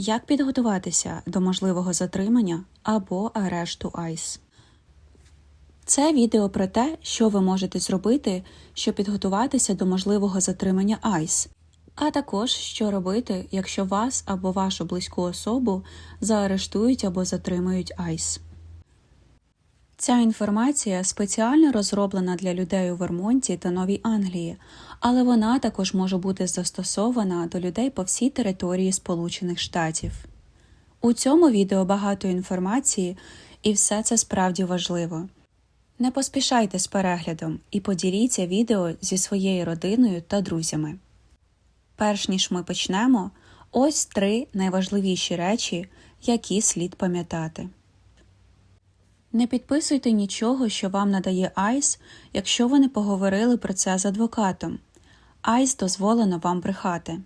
Як підготуватися до можливого затримання або арешту ICE? Це відео про те, що ви можете зробити, щоб підготуватися до можливого затримання ICE, а також що робити, якщо вас або вашу близьку особу заарештують або затримають ICE. Ця інформація спеціально розроблена для людей у Вермонті та Новій Англії, але вона також може бути застосована до людей по всій території Сполучених Штатів. У цьому відео багато інформації, і все це справді важливо. Не поспішайте з переглядом і поділіться відео зі своєю родиною та друзями. Перш ніж ми почнемо, ось три найважливіші речі, які слід пам'ятати. Не підписуйте нічого, що вам надає ICE, якщо ви не поговорили про це з адвокатом. ICE дозволено вам брехати.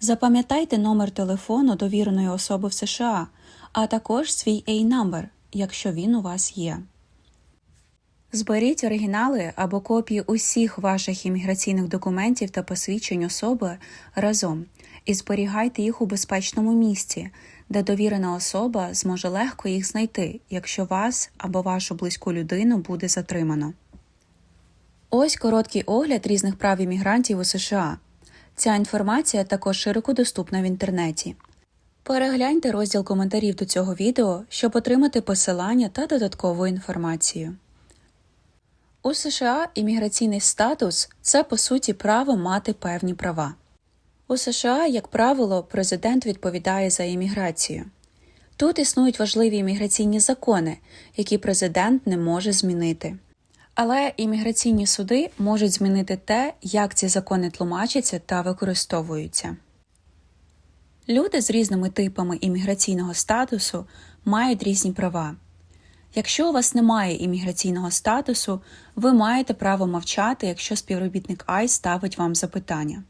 Запам'ятайте номер телефону довіреної особи в США, а також свій A-number, якщо він у вас є. Зберіть оригінали або копії усіх ваших імміграційних документів та посвідчень особи разом і зберігайте їх у безпечному місці, де довірена особа зможе легко їх знайти, якщо вас або вашу близьку людину буде затримано. Ось короткий огляд різних прав іммігрантів у США. Ця інформація також широко доступна в інтернеті. Перегляньте розділ коментарів до цього відео, щоб отримати посилання та додаткову інформацію. У США імміграційний статус це по суті право мати певні права. У США, як правило, президент відповідає за імміграцію. Тут існують важливі імміграційні закони, які президент не може змінити. Але імміграційні суди можуть змінити те, як ці закони тлумачаться та використовуються. Люди з різними типами імміграційного статусу мають різні права. Якщо у вас немає імміграційного статусу, ви маєте право мовчати, якщо співробітник ICE ставить вам запитання.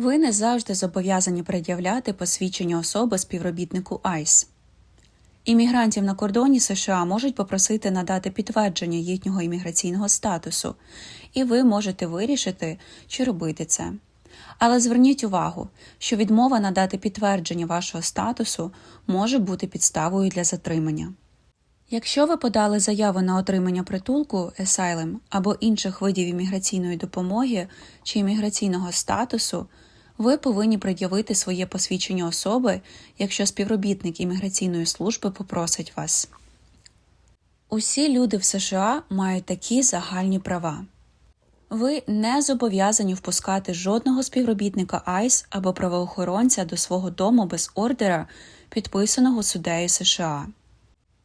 Ви не завжди зобов'язані пред'являти посвідчення особи співробітнику ICE. Іммігрантів на кордоні США можуть попросити надати підтвердження їхнього імміграційного статусу, і ви можете вирішити, чи робити це. Але зверніть увагу, що відмова надати підтвердження вашого статусу може бути підставою для затримання. Якщо ви подали заяву на отримання притулку Asylum або інших видів імміграційної допомоги чи імміграційного статусу, ви повинні пред'явити своє посвідчення особи, якщо співробітник імміграційної служби попросить вас. Усі люди в США мають такі загальні права. Ви не зобов'язані впускати жодного співробітника ICE або правоохоронця до свого дому без ордера, підписаного суддею США.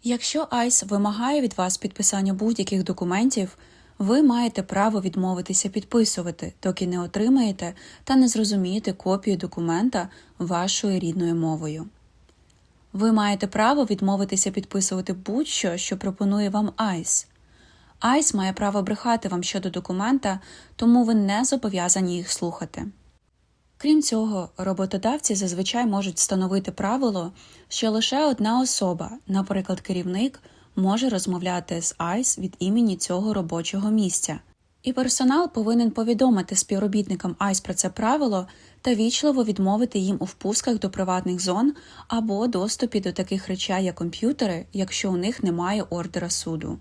Якщо ICE вимагає від вас підписання будь-яких документів, ви маєте право відмовитися підписувати, доки не отримаєте та не зрозумієте копію документа вашою рідною мовою. Ви маєте право відмовитися підписувати будь-що, що пропонує вам ICE. ICE має право брехати вам щодо документа, тому ви не зобов'язані їх слухати. Крім цього, роботодавці зазвичай можуть встановити правило, що лише одна особа, наприклад, керівник, може розмовляти з ICE від імені цього робочого місця, і персонал повинен повідомити співробітникам ICE про це правило та вічливо відмовити їм у впусках до приватних зон або доступі до таких речей, як комп'ютери, якщо у них немає ордера суду.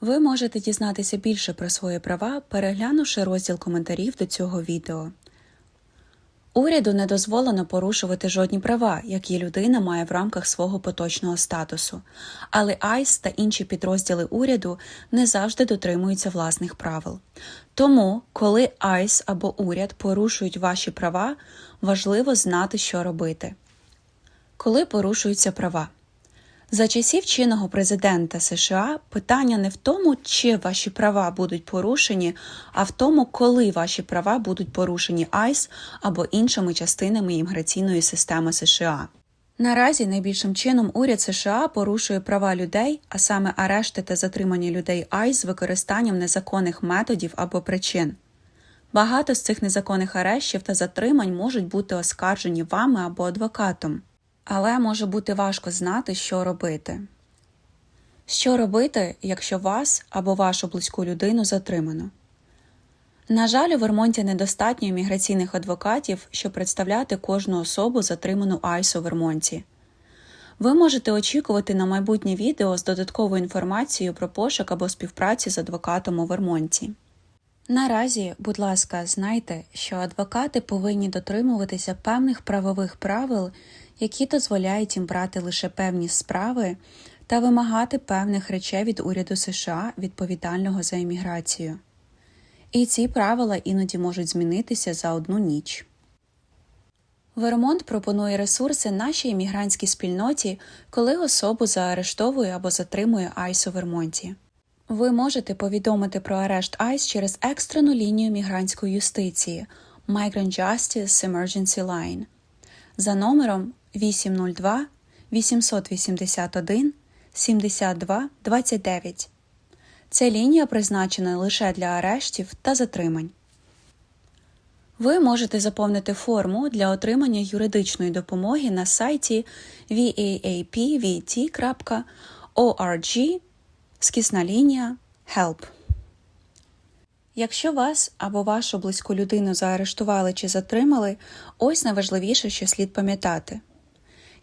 Ви можете дізнатися більше про свої права, переглянувши розділ коментарів до цього відео. Уряду не дозволено порушувати жодні права, які людина має в рамках свого поточного статусу, але АЙС та інші підрозділи уряду не завжди дотримуються власних правил. Тому, коли АЙС або уряд порушують ваші права, важливо знати, що робити. Коли порушуються права. За часів чинного президента США питання не в тому, чи ваші права будуть порушені, а в тому, коли ваші права будуть порушені ICE або іншими частинами імміграційної системи США. Наразі найбільшим чином уряд США порушує права людей, а саме арешти та затримання людей ICE з використанням незаконних методів або причин. Багато з цих незаконних арештів та затримань можуть бути оскаржені вами або адвокатом але може бути важко знати, що робити. Що робити, якщо вас або вашу близьку людину затримано? На жаль, у Вермонті недостатньо імміграційних адвокатів, щоб представляти кожну особу, затриману ICE у Вермонті. Ви можете очікувати на майбутнє відео з додатковою інформацією про пошук або співпрацю з адвокатом у Вермонті. Наразі, будь ласка, знайте, що адвокати повинні дотримуватися певних правових правил, які дозволяють їм брати лише певні справи та вимагати певних речей від уряду США, відповідального за імміграцію. І ці правила іноді можуть змінитися за одну ніч. Вермонт пропонує ресурси нашій іммігрантській спільноті, коли особу заарештовує або затримує ICE у Вермонті. Ви можете повідомити про арешт ICE через екстрену лінію мігрантської юстиції Migrant Justice Emergency Line за номером 802 881 72 29. Ця лінія призначена лише для арештів та затримань. Ви можете заповнити форму для отримання юридичної допомоги на сайті vaapvt.org скісна лінія HELP. Якщо вас або вашу близьку людину заарештували чи затримали, ось найважливіше, що слід пам'ятати.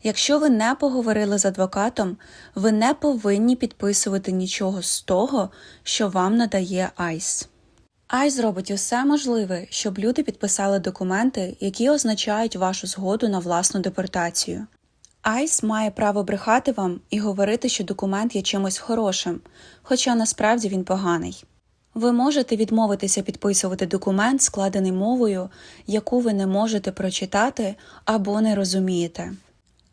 Якщо ви не поговорили з адвокатом, ви не повинні підписувати нічого з того, що вам надає ICE. ICE зробить усе можливе, щоб люди підписали документи, які означають вашу згоду на власну депортацію. ICE має право брехати вам і говорити, що документ є чимось хорошим, хоча насправді він поганий. Ви можете відмовитися підписувати документ, складений мовою, яку ви не можете прочитати або не розумієте.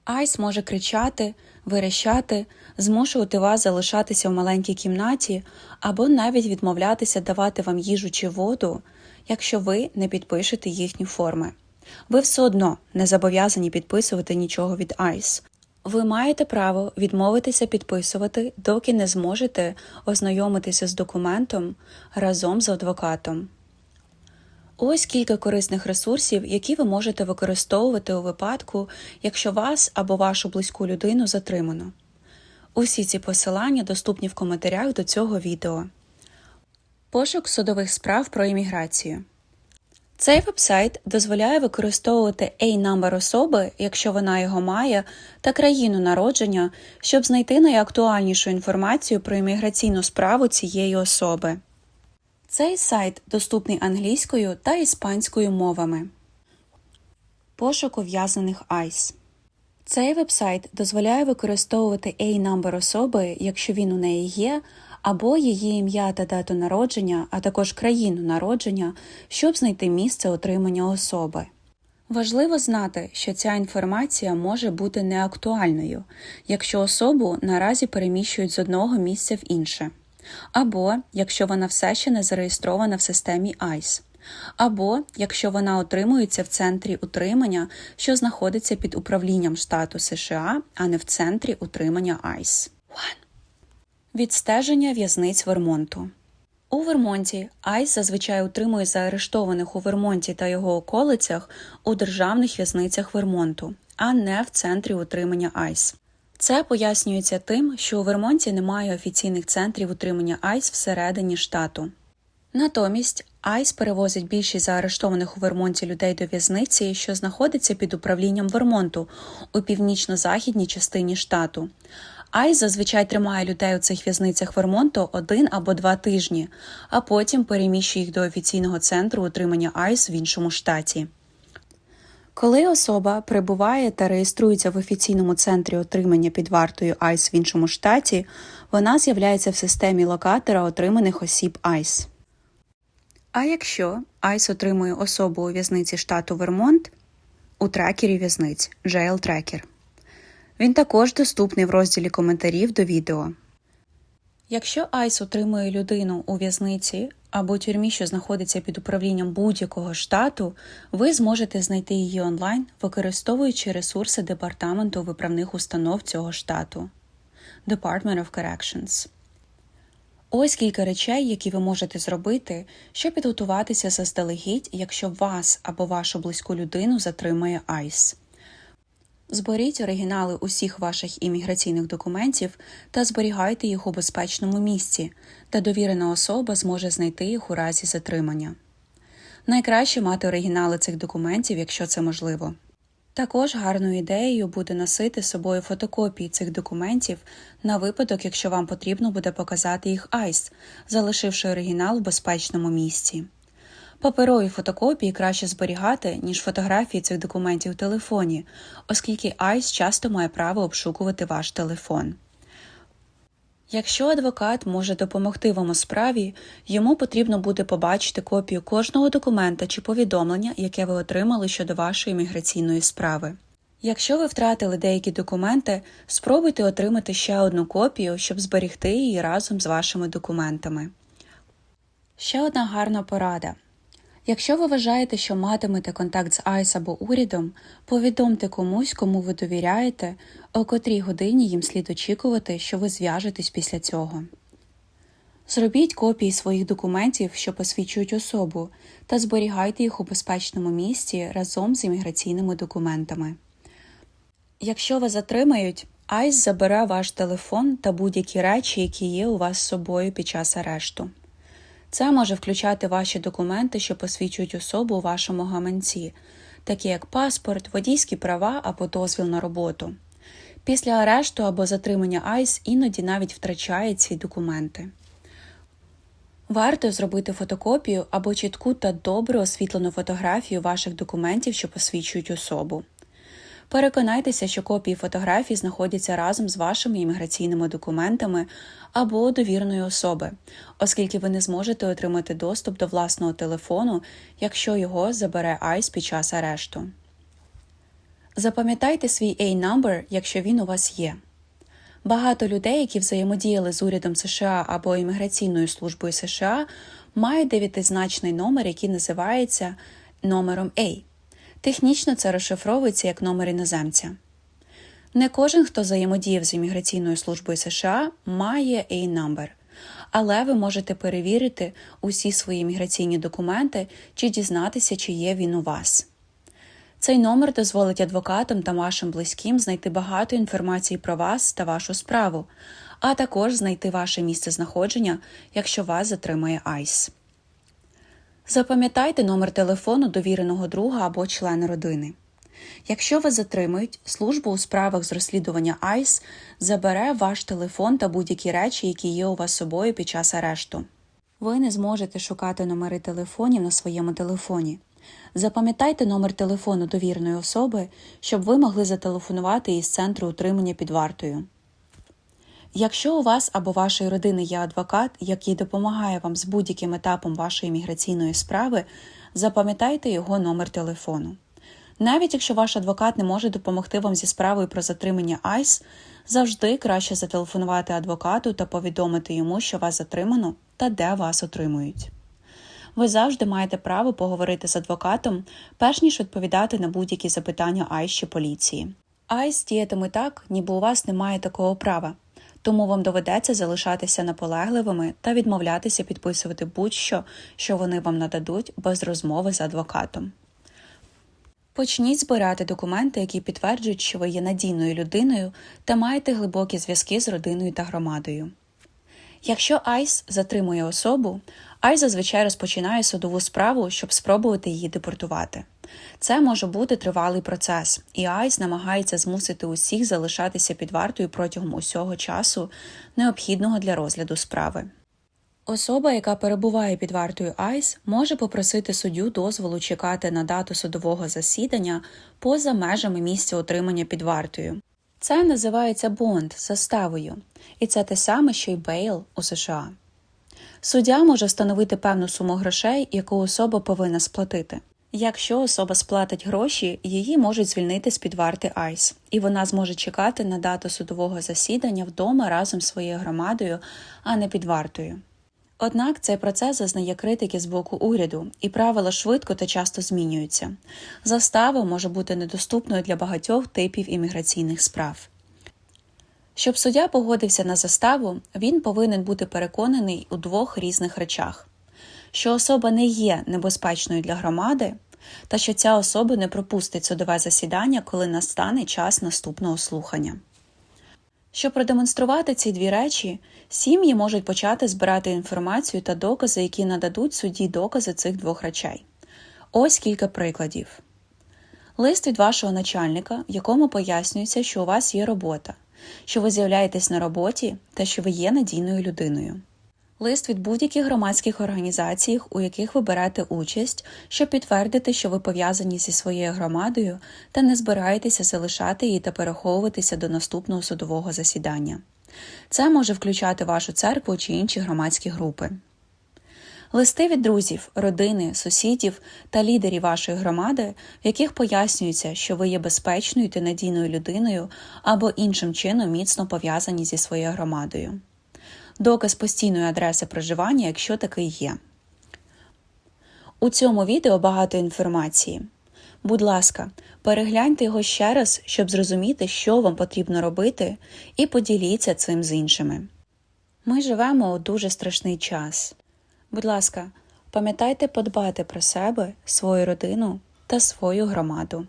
Айс може кричати, верещати, змушувати вас залишатися в маленькій кімнаті або навіть відмовлятися давати вам їжу чи воду, якщо ви не підпишете їхні форми. Ви все одно не зобов'язані підписувати нічого від Айс. Ви маєте право відмовитися підписувати, доки не зможете ознайомитися з документом разом з адвокатом. Ось кілька корисних ресурсів, які ви можете використовувати у випадку, якщо вас або вашу близьку людину затримано. Усі ці посилання доступні в коментарях до цього відео. Пошук судових справ про імміграцію. Цей вебсайт дозволяє використовувати A-номер особи, якщо вона його має, та країну народження, щоб знайти найактуальнішу інформацію про імміграційну справу цієї особи. Цей сайт доступний англійською та іспанською мовами. Пошук ув'язнених ICE. Цей вебсайт дозволяє використовувати A-номер особи, якщо він у неї є, або її ім'я та дату народження, а також країну народження, щоб знайти місце отримання особи. Важливо знати, що ця інформація може бути неактуальною, якщо особу наразі переміщують з одного місця в інше, або якщо вона все ще не зареєстрована в системі ICE, або якщо вона отримується в центрі утримання, що знаходиться під управлінням штату США, а не в центрі утримання ICE. Відстеження в'язниць Вермонту. У Вермонті Айс зазвичай утримує заарештованих у Вермонті та його околицях у державних в'язницях Вермонту, а не в центрі утримання Айс. Це пояснюється тим, що у Вермонті немає офіційних центрів утримання Айс всередині штату. Натомість Айс перевозить більшість заарештованих у Вермонті людей до в'язниці, що знаходиться під управлінням Вермонту у північно-західній частині штату. Айс зазвичай тримає людей у цих в'язницях Вермонту один або два тижні, а потім переміщує їх до офіційного центру утримання Айс в іншому штаті. Коли особа прибуває та реєструється в офіційному центрі отримання під вартою Айс в іншому штаті, вона з'являється в системі локатора отриманих осіб Айс. А якщо Айс отримує особу у в'язниці штату Вермонт у трекері в'язниць Jail Tracker. Він також доступний в розділі коментарів до відео. Якщо Айс отримує людину у в'язниці або тюрмі, що знаходиться під управлінням будь-якого штату, ви зможете знайти її онлайн, використовуючи ресурси Департаменту виправних установ цього штату Department of Corrections. Ось кілька речей, які ви можете зробити, щоб підготуватися заздалегідь, якщо вас або вашу близьку людину затримає ICE. Зберіть оригінали усіх ваших імміграційних документів та зберігайте їх у безпечному місці, де довірена особа зможе знайти їх у разі затримання. Найкраще мати оригінали цих документів, якщо це можливо. Також гарною ідеєю буде носити з собою фотокопії цих документів на випадок, якщо вам потрібно буде показати їх ICE, залишивши оригінал в безпечному місці. Паперові фотокопії краще зберігати, ніж фотографії цих документів в телефоні, оскільки ICE часто має право обшукувати ваш телефон. Якщо адвокат може допомогти вам у справі, йому потрібно буде побачити копію кожного документа чи повідомлення, яке ви отримали щодо вашої міграційної справи. Якщо ви втратили деякі документи, спробуйте отримати ще одну копію, щоб зберігти її разом з вашими документами. Ще одна гарна порада. Якщо ви вважаєте, що матимете контакт з ICE або урядом, повідомте комусь, кому ви довіряєте, о котрій годині їм слід очікувати, що ви зв'яжетесь після цього. Зробіть копії своїх документів, що посвідчують особу, та зберігайте їх у безпечному місці разом з імміграційними документами. Якщо вас затримають, ICE забере ваш телефон та будь-які речі, які є у вас з собою під час арешту. Це може включати ваші документи, що посвідчують особу у вашому гаманці, такі як паспорт, водійські права або дозвіл на роботу. Після арешту або затримання ICE іноді навіть втрачають ці документи. Варто зробити фотокопію або чітку та добре освітлену фотографію ваших документів, що посвідчують особу. Переконайтеся, що копії фотографій знаходяться разом з вашими імміграційними документами або довірної особи, оскільки ви не зможете отримати доступ до власного телефону, якщо його забере ICE під час арешту. Запам'ятайте свій A-number, якщо він у вас є. Багато людей, які взаємодіяли з урядом США або імміграційною службою США, мають дев'ятизначний номер, який називається номером A. Технічно це розшифровується як номер іноземця. Не кожен, хто взаємодіяв з імміграційною службою США, має A-number, але ви можете перевірити усі свої імміграційні документи чи дізнатися, чи є він у вас. Цей номер дозволить адвокатам та вашим близьким знайти багато інформації про вас та вашу справу, а також знайти ваше місце знаходження, якщо вас затримає ICE. Запам'ятайте номер телефону довіреного друга або члена родини. Якщо вас затримують, служба у справах з розслідування ICE забере ваш телефон та будь-які речі, які є у вас собою під час арешту. Ви не зможете шукати номери телефонів на своєму телефоні. Запам'ятайте номер телефону довіреної особи, щоб ви могли зателефонувати із центру утримання під вартою. Якщо у вас або вашої родини є адвокат, який допомагає вам з будь-яким етапом вашої міграційної справи, запам'ятайте його номер телефону. Навіть якщо ваш адвокат не може допомогти вам зі справою про затримання ICE, завжди краще зателефонувати адвокату та повідомити йому, що вас затримано та де вас отримують. Ви завжди маєте право поговорити з адвокатом, перш ніж відповідати на будь-які запитання ICE чи поліції. ICE діятиме так, ніби у вас немає такого права, тому вам доведеться залишатися наполегливими та відмовлятися підписувати будь-що, що вони вам нададуть без розмови з адвокатом. Почніть збирати документи, які підтверджують, що ви є надійною людиною та маєте глибокі зв'язки з родиною та громадою. Якщо ICE затримує особу, ICE зазвичай розпочинає судову справу, щоб спробувати її депортувати. Це може бути тривалий процес, і ICE намагається змусити усіх залишатися під вартою протягом усього часу, необхідного для розгляду справи. Особа, яка перебуває під вартою ICE, може попросити суддю дозволу чекати на дату судового засідання поза межами місця отримання під вартою. Це називається бонд заставою, і це те саме, що й бейл у США. Суддя може встановити певну суму грошей, яку особа повинна сплатити. Якщо особа сплатить гроші, її можуть звільнити з під варти ICE, і вона зможе чекати на дату судового засідання вдома разом з своєю громадою, а не під вартою. Однак цей процес зазнає критики з боку уряду, і правила швидко та часто змінюються. Застава може бути недоступною для багатьох типів імміграційних справ. Щоб суддя погодився на заставу, він повинен бути переконаний у двох різних речах: що особа не є небезпечною для громади, та що ця особа не пропустить судове засідання, коли настане час наступного слухання. Щоб продемонструвати ці дві речі, сім'ї можуть почати збирати інформацію та докази, які нададуть судді докази цих двох речей. Ось кілька прикладів. Лист від вашого начальника, в якому пояснюється, що у вас є робота, що ви з'являєтесь на роботі та що ви є надійною людиною. Лист від будь-яких громадських організацій, у яких ви берете участь, щоб підтвердити, що ви пов'язані зі своєю громадою та не збираєтеся залишати її та переховуватися до наступного судового засідання. Це може включати вашу церкву чи інші громадські групи. Листи від друзів, родини, сусідів та лідерів вашої громади, в яких пояснюється, що ви є безпечною та надійною людиною або іншим чином міцно пов'язані зі своєю громадою. Доказ постійної адреси проживання, якщо такий є. У цьому відео багато інформації. Будь ласка, перегляньте його ще раз, щоб зрозуміти, що вам потрібно робити, і поділіться цим з іншими. Ми живемо у дуже страшний час. Будь ласка, пам'ятайте подбати про себе, свою родину та свою громаду.